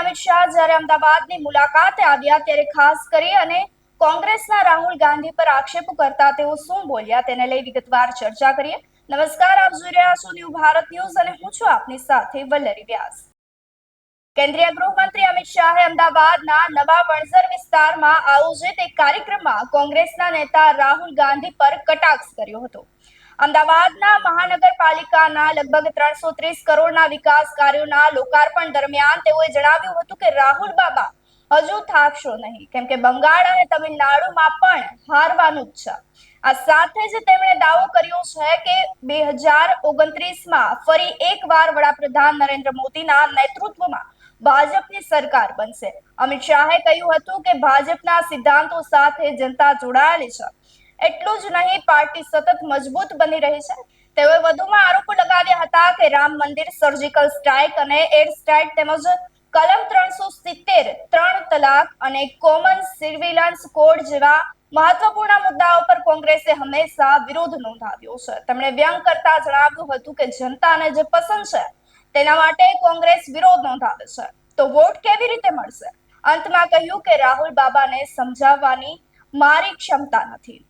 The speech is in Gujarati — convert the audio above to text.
અમિત શાહ જ્યારે અમદાવાદની મુલાકાતે આવ્યા ત્યારે ખાસ કરી અને કોંગ્રેસના રાહુલ ગાંધી પર આક્ષેપો કરતા તેઓ શું બોલ્યા તેને લઈ વિગતવાર ચર્ચા કરીએ. નમસ્કાર, આપ જોઈ રહ્યા છો ન્યૂ ભારત ન્યૂઝ અને હું છું આપની સાથે વલ્લરી વ્યાસ. કેન્દ્રીય ગૃહમંત્રી અમિત શાહે અમદાવાદના નવા વણઝર વિસ્તારમાં આયોજિત એક કાર્યક્રમમાં કોંગ્રેસના નેતા રાહુલ ગાંધી પર કટાક્ષ કર્યો હતો. અમદાવાદના મહાનગરપાલિકાના લગભગ ત્રણસો ત્રીસ કરોડના વિકાસ કાર્યોના લોકાર્પણ દરમિયાન તેઓએ જણાવ્યું હતું કે રાહુલ બાબા હજુ થાકશો નહીં. કેમ કે બંગાળ અને તમિલનાડુમાં પણ હારવાનું જ છે. આ સાથે જ તેમણે દાવો કર્યો છે કે બે હજાર ઓગણત્રીસમાં ફરી એકવાર વડાપ્રધાન નરેન્દ્ર મોદીના નેતૃત્વમાં ભાજપની સરકાર બનશે. અમિત શાહે કહ્યું હતું કે ભાજપના સિદ્ધાંતો સાથે જનતા જોડાયેલી છે. એટલું જ નહીં, પાર્ટી સતત મજબૂત બની રહી છે. તેઓએ વધુમાં આરોપો લગાવ્યા હતા કે રામ મંદિર સર્જિકલ સ્ટ્રાઇક અને એર સ્ટ્રાઇક તેમજ કલમ ત્રણસો સિત્તેર, ત્રણ તલાક અને કોમન સિવિલન્સ કોડ જેવા મહત્વપૂર્ણ મુદ્દાઓ પર કોંગ્રેસે હંમેશા વિરોધ નોંધાવ્યો છે. તેમણે વ્યંગ કરતા જણાવ્યું હતું કે જનતાને જે પસંદ છે, તેના માટે કોંગ્રેસ વિરોધ નોંધાવે છે. તો વોટ કેવી રીતે મળશે? અંતમાં કહ્યું કે રાહુલ બાબાને સમજાવવાની મારી ક્ષમતા નથી.